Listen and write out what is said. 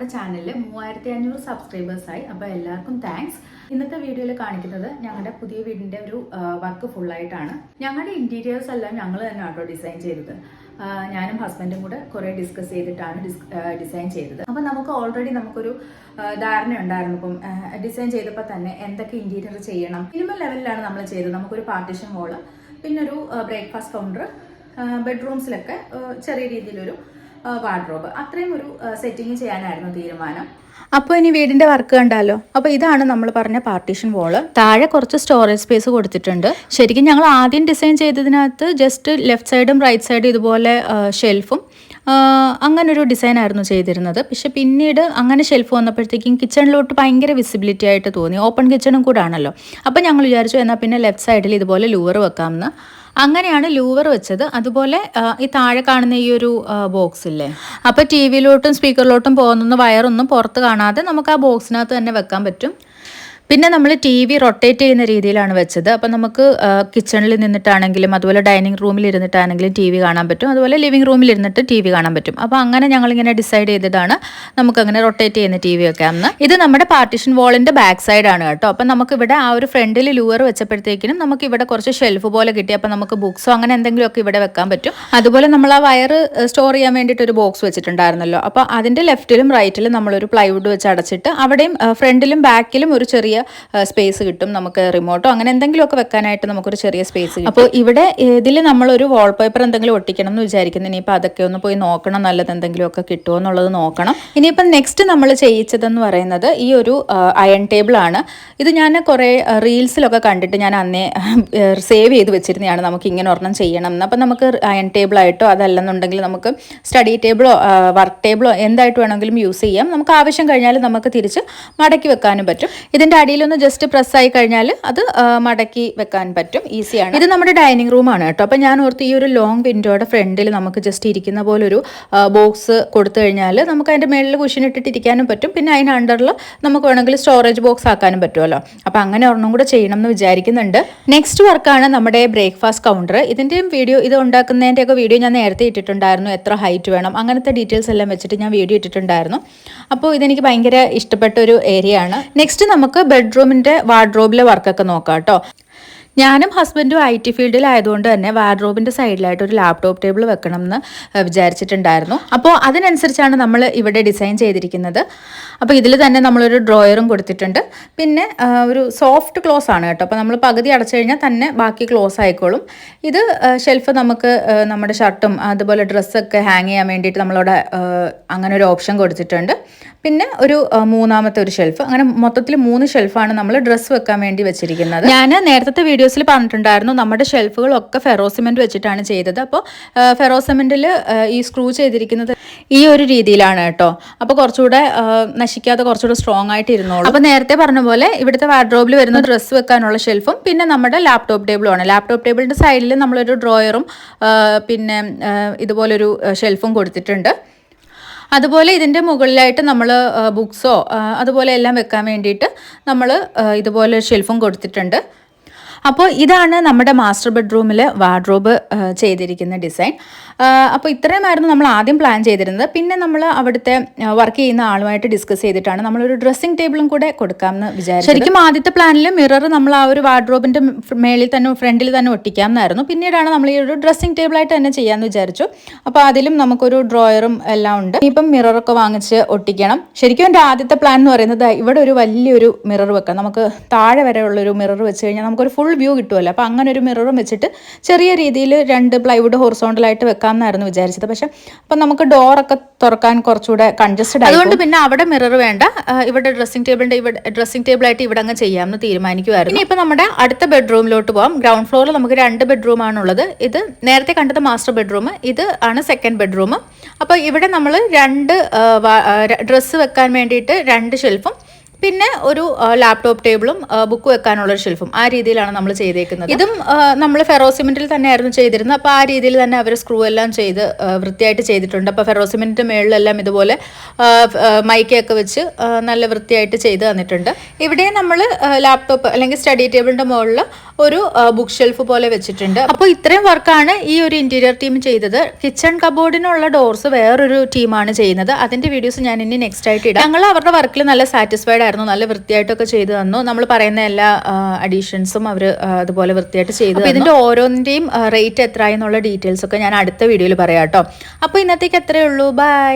നമ്മുടെ ചാനലിൽ മൂവായിരത്തി അഞ്ഞൂറ് സബ്സ്ക്രൈബേഴ്സായി അപ്പോൾ എല്ലാവർക്കും താങ്ക്സ് ഇന്നത്തെ വീഡിയോയിൽ കാണിക്കുന്നത് ഞങ്ങളുടെ പുതിയ വീടിന്റെ ഒരു വർക്ക് ഫുള്ളായിട്ടാണ് ഞങ്ങളുടെ ഇന്റീരിയേഴ്സ് എല്ലാം ഞങ്ങൾ തന്നെ ആട്ടോ ഡിസൈൻ ചെയ്തത് ഞാനും ഹസ്ബൻഡും കൂടെ കുറേ ഡിസ്കസ് ചെയ്തിട്ടാണ് ഡിസൈൻ ചെയ്തത്. അപ്പം നമുക്ക് ഓൾറെഡി നമുക്കൊരു ധാരണ ഉണ്ടായിരുന്നു. ഇപ്പം ഡിസൈൻ ചെയ്തപ്പോൾ തന്നെ എന്തൊക്കെ ഇന്റീരിയർ ചെയ്യണം. മിനിമം ലെവലിലാണ് നമ്മൾ ചെയ്തത്. നമുക്കൊരു പാർട്ടിഷൻ വോൾ പിന്നൊരു ബ്രേക്ക്ഫാസ്റ്റ് കൗണ്ടർ ബെഡ്റൂംസിലൊക്കെ ചെറിയ രീതിയിലൊരു വാർഡ്രോബ് അത്രയും ഒരു സെറ്റിംഗ് ചെയ്യാനായിരുന്നു തീരുമാനം. അപ്പോൾ ഇനി വീടിന്റെ വർക്ക് കണ്ടാലോ? അപ്പോൾ ഇതാണ് നമ്മൾ പറഞ്ഞ പാർട്ടീഷൻ വോൾ താഴെ കുറച്ച് സ്റ്റോറേജ് സ്പേസ് കൊടുത്തിട്ടുണ്ട്. ശരിക്കും ഞങ്ങൾ ആദ്യം ഡിസൈൻ ചെയ്തതിനകത്ത് ജസ്റ്റ് ലെഫ്റ്റ് സൈഡും റൈറ്റ് സൈഡും ഇതുപോലെ ഷെൽഫും അങ്ങനൊരു ഡിസൈൻ ആയിരുന്നു ചെയ്തിരുന്നത്. പക്ഷെ പിന്നീട് അങ്ങനെ ഷെൽഫ് വന്നപ്പോഴത്തേക്കും കിച്ചണിലോട്ട് ഭയങ്കര വിസിബിലിറ്റി ആയിട്ട് തോന്നി. ഓപ്പൺ കിച്ചണും കൂടെ ആണല്ലോ അപ്പോൾ ഞങ്ങൾ വിചാരിച്ചു എന്നാൽ പിന്നെ ലെഫ്റ്റ് സൈഡിൽ ഇതുപോലെ ലൂവർ വെക്കാമെന്ന്. അങ്ങനെയാണ് ലൂവർ വെച്ചത്. അതുപോലെ ഈ താഴെ കാണുന്ന ഈ ഒരു ബോക്സ് ഇല്ലേ? അപ്പോൾ ടി വിയിലോട്ടും സ്പീക്കറിലോട്ടും പോകുന്ന വയറൊന്നും പുറത്ത് കാണാതെ നമുക്ക് ആ ബോക്സിനകത്ത് തന്നെ വെക്കാൻ പറ്റും. പിന്നെ നമ്മൾ ടി വി റൊട്ടേറ്റ് ചെയ്യുന്ന രീതിയിലാണ് വെച്ചത്. അപ്പം നമുക്ക് കിച്ചണിൽ നിന്നിട്ടാണെങ്കിലും അതുപോലെ ഡൈനിങ് റൂമിൽ ഇരുന്നിട്ടാണെങ്കിലും ടി വി കാണാൻ പറ്റും. അതുപോലെ ലിവിംഗ് റൂമിൽ ഇരുന്നിട്ട് ടി വി കാണാൻ പറ്റും. അപ്പോൾ അങ്ങനെ ഞങ്ങൾ ഇങ്ങനെ ഡിസൈഡ് ചെയ്തതാണ് നമുക്കങ്ങനെ റൊട്ടേറ്റ് ചെയ്യുന്ന ടി വി ആണ് ഇത് നമ്മുടെ പാർട്ടിഷൻ വാളിന്റെ ബാക്ക് സൈഡ് സൈഡാണ് കേട്ടോ. അപ്പം നമുക്കിവിടെ ആ ഒരു ഫ്രണ്ടിൽ ലൂവർ വെച്ചപ്പോഴത്തേക്കിനും നമുക്ക് ഇവിടെ കുറച്ച് ഷെൽഫ് പോലെ കിട്ടി. അപ്പം നമുക്ക് ബുക്സോ അങ്ങനെ എന്തെങ്കിലുമൊക്കെ ഇവിടെ വെക്കാൻ പറ്റും. അതുപോലെ നമ്മൾ ആ വയർ സ്റ്റോർ ചെയ്യാൻ വേണ്ടിയിട്ട് ഒരു ബോക്സ് വെച്ചിട്ടുണ്ടായിരുന്നല്ലോ. അപ്പോൾ അതിന്റെ ലെഫ്റ്റിലും റൈറ്റിലും നമ്മളൊരു പ്ലൈവുഡ് വെച്ച് അടച്ചിട്ട് അവിടെയും ഫ്രണ്ടിലും ബാക്കിലും ഒരു ചെറിയ സ്പേസ് കിട്ടും. നമുക്ക് റിമോട്ടോ അങ്ങനെ എന്തെങ്കിലുമൊക്കെ വെക്കാനായിട്ട് നമുക്കൊരു ചെറിയ സ്പേസ് അപ്പോൾ ഇവിടെ ഇതിൽ നമ്മളൊരു വാൾപേപ്പർ എന്തെങ്കിലും ഒട്ടിക്കണം എന്ന് വിചാരിക്കുന്നു. ഇനിയിപ്പോൾ അതൊക്കെ ഒന്ന് പോയി നോക്കണം. നല്ലത് എന്തെങ്കിലുമൊക്കെ കിട്ടുമോ എന്നുള്ളത് നോക്കണം. ഇനിയിപ്പം നെക്സ്റ്റ് നമ്മൾ ചെയ്യിച്ചതെന്ന് പറയുന്നത് ഈ ഒരു അയൺ ടേബിൾ ആണ്. ഇത് ഞാൻ കുറേ റീൽസിലൊക്കെ കണ്ടിട്ട് ഞാൻ അന്നേ സേവ് ചെയ്ത് വെച്ചിരുന്നതാണ്. നമുക്ക് ഇങ്ങനെ ഒരെണ്ണം ചെയ്യണം എന്ന്. അപ്പം നമുക്ക് അയൺ ടേബിളായിട്ടോ അതല്ലെന്നുണ്ടെങ്കിൽ നമുക്ക് സ്റ്റഡി ടേബിളോ വർക്ക് ടേബിളോ എന്തായിട്ട് വേണമെങ്കിലും യൂസ് ചെയ്യാം. നമുക്ക് ആവശ്യം കഴിഞ്ഞാൽ നമുക്ക് തിരിച്ച് മടക്കി വെക്കാനും പറ്റും. ഇതിന്റെ അടിയിലൊന്ന് ജസ്റ്റ് പ്രസ് ആയി കഴിഞ്ഞാൽ അത് മടക്കി വെക്കാൻ പറ്റും. ഈസിയാണ് ഇത് നമ്മുടെ ഡൈനിങ് റൂമാണ് കേട്ടോ. അപ്പം ഞാൻ ഓർത്ത് ഈ ഒരു ലോങ് വിൻഡോയുടെ ഫ്രണ്ടിൽ നമുക്ക് ജസ്റ്റ് ഇരിക്കുന്ന പോലെ ഒരു ബോക്സ് കൊടുത്തു കഴിഞ്ഞാൽ നമുക്ക് അതിന്റെ മേളിൽ കുഷൻ ഇട്ടിട്ട് ഇരിക്കാനും പറ്റും. പിന്നെ അതിന് അണ്ടറിൽ നമുക്ക് വേണമെങ്കിൽ സ്റ്റോറേജ് ബോക്സ് ആക്കാനും പറ്റുമല്ലോ. അപ്പം അങ്ങനെ ഒരെണ്ണം കൂടെ ചെയ്യണം എന്ന് വിചാരിക്കുന്നുണ്ട് നെക്സ്റ്റ് വർക്കാണ് നമ്മുടെ ബ്രേക്ക്ഫാസ്റ്റ് കൗണ്ടർ ഇതിന്റെയും വീഡിയോ ഇത് ഉണ്ടാക്കുന്നതിന്റെയൊക്കെ വീഡിയോ ഞാൻ നേരത്തെ ഇട്ടിട്ടുണ്ടായിരുന്നു. എത്ര ഹൈറ്റ് വേണം അങ്ങനത്തെ ഡീറ്റെയിൽസ് എല്ലാം വെച്ചിട്ട് ഞാൻ വീഡിയോ ഇട്ടിട്ടുണ്ടായിരുന്നു. അപ്പോൾ ഇതെനിക്ക് ഭയങ്കര ഇഷ്ടപ്പെട്ട ഒരു ഏരിയ ആണ്. നെക്സ്റ്റ് നമുക്ക് ബെഡ്റൂമിന്റെ വാർഡ്രോബിലെ വർക്കൊക്കെ നോക്കാം കേട്ടോ ഞാനും ഹസ്ബൻഡും ഐ ടി ഫീൽഡിലായതുകൊണ്ട് തന്നെ വാർഡ്രോബിന്റെ സൈഡിലായിട്ട് ഒരു ലാപ്ടോപ്പ് ടേബിൾ വെക്കണം എന്ന് വിചാരിച്ചിട്ടുണ്ടായിരുന്നു. അപ്പോൾ അതിനനുസരിച്ചാണ് നമ്മൾ ഇവിടെ ഡിസൈൻ ചെയ്തിരിക്കുന്നത്. അപ്പോൾ ഇതിൽ തന്നെ നമ്മളൊരു ഡ്രോയറും കൊടുത്തിട്ടുണ്ട്. പിന്നെ ഒരു സോഫ്റ്റ് ക്ലോസ് ആണ് കേട്ടോ. അപ്പോൾ നമ്മൾ പകുതി അടച്ചു കഴിഞ്ഞാൽ തന്നെ ബാക്കി ക്ലോസ് ആയിക്കോളും. ഇത് ഷെൽഫ് നമുക്ക് നമ്മുടെ ഷർട്ടും അതുപോലെ ഡ്രസ്സൊക്കെ ഹാങ് ചെയ്യാൻ വേണ്ടിയിട്ട് നമ്മളവിടെ അങ്ങനെ ഒരു ഓപ്ഷൻ കൊടുത്തിട്ടുണ്ട്. പിന്നെ ഒരു മൂന്നാമത്തെ ഒരു ഷെൽഫ് അങ്ങനെ മൊത്തത്തിൽ മൂന്ന് ഷെൽഫാണ് നമ്മൾ ഡ്രസ്സ് വെക്കാൻ വേണ്ടി വെച്ചിരിക്കുന്നത്. ഞാൻ നേരത്തെ വീഡിയോസിൽ പറഞ്ഞിട്ടുണ്ടായിരുന്നു നമ്മുടെ ഷെൽഫുകളൊക്കെ ഫെറോസിമെന്റ് വെച്ചിട്ടാണ് ചെയ്തത്. അപ്പോൾ ഫെറോസിമെന്റിൽ ഈ സ്ക്രൂ ചെയ്തിരിക്കുന്നത് ഈ ഒരു രീതിയിലാണ് കേട്ടോ. അപ്പോൾ കുറച്ചുകൂടെ നശിക്കാതെ കുറച്ചുകൂടെ സ്ട്രോങ് ആയിട്ട് ഇരുന്നോളൂ അപ്പോൾ നേരത്തെ പറഞ്ഞ പോലെ ഇവിടുത്തെ വാർഡ്രോബിൽ വരുന്ന ഡ്രസ്സ് വെക്കാനുള്ള ഷെൽഫും പിന്നെ നമ്മുടെ ലാപ്ടോപ്പ് ടേബിളുമാണ് ലാപ്ടോപ്പ് ടേബിളിന്റെ സൈഡിൽ നമ്മളൊരു ഡ്രോയറും പിന്നെ ഇതുപോലൊരു ഷെൽഫും കൊടുത്തിട്ടുണ്ട്. അതുപോലെ ഇതിന്റെ മുകളിലായിട്ട് നമ്മൾ ബുക്സോ അതുപോലെ എല്ലാം വെക്കാൻ വേണ്ടിയിട്ട് നമ്മൾ ഇതുപോലെ ഷെൽഫും കൊടുത്തിട്ടുണ്ട്. അപ്പോൾ ഇതാണ് നമ്മുടെ മാസ്റ്റർ ബെഡ്റൂമിൽ വാർഡ്രോബ് ചെയ്തിരിക്കുന്ന ഡിസൈൻ അപ്പോൾ ഇത്രയുമായിരുന്നു നമ്മൾ ആദ്യം പ്ലാൻ ചെയ്തിരുന്നത്. പിന്നെ നമ്മൾ അവിടുത്തെ വർക്ക് ചെയ്യുന്ന ആളുമായിട്ട് ഡിസ്കസ് ചെയ്തിട്ടാണ് നമ്മളൊരു ഡ്രസ്സിംഗ് ടേബിളും കൂടെ കൊടുക്കാമെന്ന് വിചാരിച്ചു ശരിക്കും ആദ്യത്തെ പ്ലാനിൽ മിറർ നമ്മൾ ആ ഒരു വാർഡ്രോബിന്റെ മേളിൽ തന്നെ ഫ്രണ്ടിൽ തന്നെ ഒട്ടിക്കാമെന്നായിരുന്നു. പിന്നീടാണ് നമ്മൾ ഈ ഒരു ഡ്രസ്സിംഗ് ടേബിളായിട്ട് തന്നെ ചെയ്യാമെന്ന് വിചാരിച്ചു. അപ്പോൾ അതിലും നമുക്കൊരു ഡ്രോയറും എല്ലാം ഉണ്ട്. ഇപ്പം മിററൊക്കെ വാങ്ങിച്ച് ഒട്ടിക്കണം. ശരിക്കും എന്റെ ആദ്യത്തെ പ്ലാൻ എന്ന് പറയുന്നത് ഇവിടെ ഒരു വലിയൊരു മിറർ വെക്കാം. നമുക്ക് താഴെ വരെയുള്ളൊരു മിറർ വെച്ച് കഴിഞ്ഞാൽ നമുക്കൊരു ഫുൾ വ്യൂ കിട്ടുമല്ലോ അപ്പോൾ അങ്ങനെ ഒരു മിററും വെച്ചിട്ട് ചെറിയ രീതിയിൽ രണ്ട് പ്ലൈവുഡ് ഹൊറിസോണ്ടലായിട്ട് വെക്കാമെന്നായിരുന്നു വിചാരിച്ചത്. പക്ഷെ അപ്പം നമുക്ക് ഡോറൊക്കെ തുറക്കാൻ കുറച്ചുകൂടെ കൺജസ്റ്റഡ് അതുകൊണ്ട് പിന്നെ അവിടെ മിറർ വേണ്ട. ഇവിടെ ഡ്രസ്സിംഗ് ടേബിളിന്റെ ഇവിടെ ഡ്രസ്സിംഗ് ടേബിളായിട്ട് ഇവിടെ അങ്ങ് ചെയ്യാമെന്ന് തീരുമാനിക്കുമായിരുന്നു ഇനി ഇപ്പോൾ നമ്മുടെ അടുത്ത ബെഡ്റൂമിലോട്ട് പോകാം ഗ്രൗണ്ട് ഫ്ലോറിൽ നമുക്ക് രണ്ട് ബെഡ്റൂം ആണുള്ളത്. ഇത് നേരത്തെ കണ്ടത് മാസ്റ്റർ ബെഡ്റൂം ഇത് ആണ് സെക്കൻഡ് ബെഡ്റൂം അപ്പോൾ ഇവിടെ നമ്മൾ രണ്ട് ഡ്രസ്സ് വെക്കാൻ വേണ്ടിയിട്ട് രണ്ട് ഷെൽഫും പിന്നെ ഒരു ലാപ്ടോപ്പ് ടേബിളും ബുക്ക് വെക്കാനുള്ള ഒരു ഷെൽഫും ആ രീതിയിലാണ് നമ്മൾ ചെയ്തേക്കുന്നത്. ഇതും നമ്മൾ ഫെറോസിമെന്റിൽ തന്നെയായിരുന്നു ചെയ്തിരുന്നത്. അപ്പോൾ ആ രീതിയിൽ തന്നെ അവർ സ്ക്രൂ എല്ലാം ചെയ്ത് വൃത്തിയായിട്ട് ചെയ്തിട്ടുണ്ട്. അപ്പോൾ ഫെറോസിമെന്റിന്റെ മേളിലെല്ലാം ഇതുപോലെ മൈക്കൊക്കെ വെച്ച് നല്ല വൃത്തിയായിട്ട് ചെയ്ത് തന്നിട്ടുണ്ട്. ഇവിടെ നമ്മൾ ലാപ്ടോപ്പ് അല്ലെങ്കിൽ സ്റ്റഡി ടേബിളിന്റെ മുകളിൽ ഒരു ബുക്ക് ഷെൽഫ് പോലെ വെച്ചിട്ടുണ്ട്. അപ്പോൾ ഇത്രയും വർക്കാണ് ഈ ഒരു ഇന്റീരിയർ ടീം ചെയ്തത്. കിച്ചൺ കബോർഡിനുള്ള ഡോർസ് വേറൊരു ടീമാണ് ചെയ്യുന്നത്. അതിന്റെ വീഡിയോസ് ഞാൻ ഇനി നെക്സ്റ്റ് ആയിട്ട് ഇടാം. ഞങ്ങൾ അവരുടെ വർക്കിൽ നല്ല സാറ്റിസ്ഫൈഡ് ആയിരുന്നു നല്ല വൃത്തിയായിട്ടൊക്കെ ചെയ്തു തന്നു. നമ്മൾ പറയുന്ന എല്ലാ അഡീഷൻസും അവർ അതുപോലെ വൃത്തിയായിട്ട് ചെയ്തു ഇതിന്റെ ഇതിന്റെ ഓരോന്നിന്റെയും റേറ്റ് എത്ര എന്നുള്ള ഡീറ്റെയിൽസ് ഒക്കെ ഞാൻ അടുത്ത വീഡിയോയിൽ പറയാം കേട്ടോ. അപ്പോൾ ഇന്നത്തേക്ക് എത്രയേ ഉള്ളൂ. ബൈ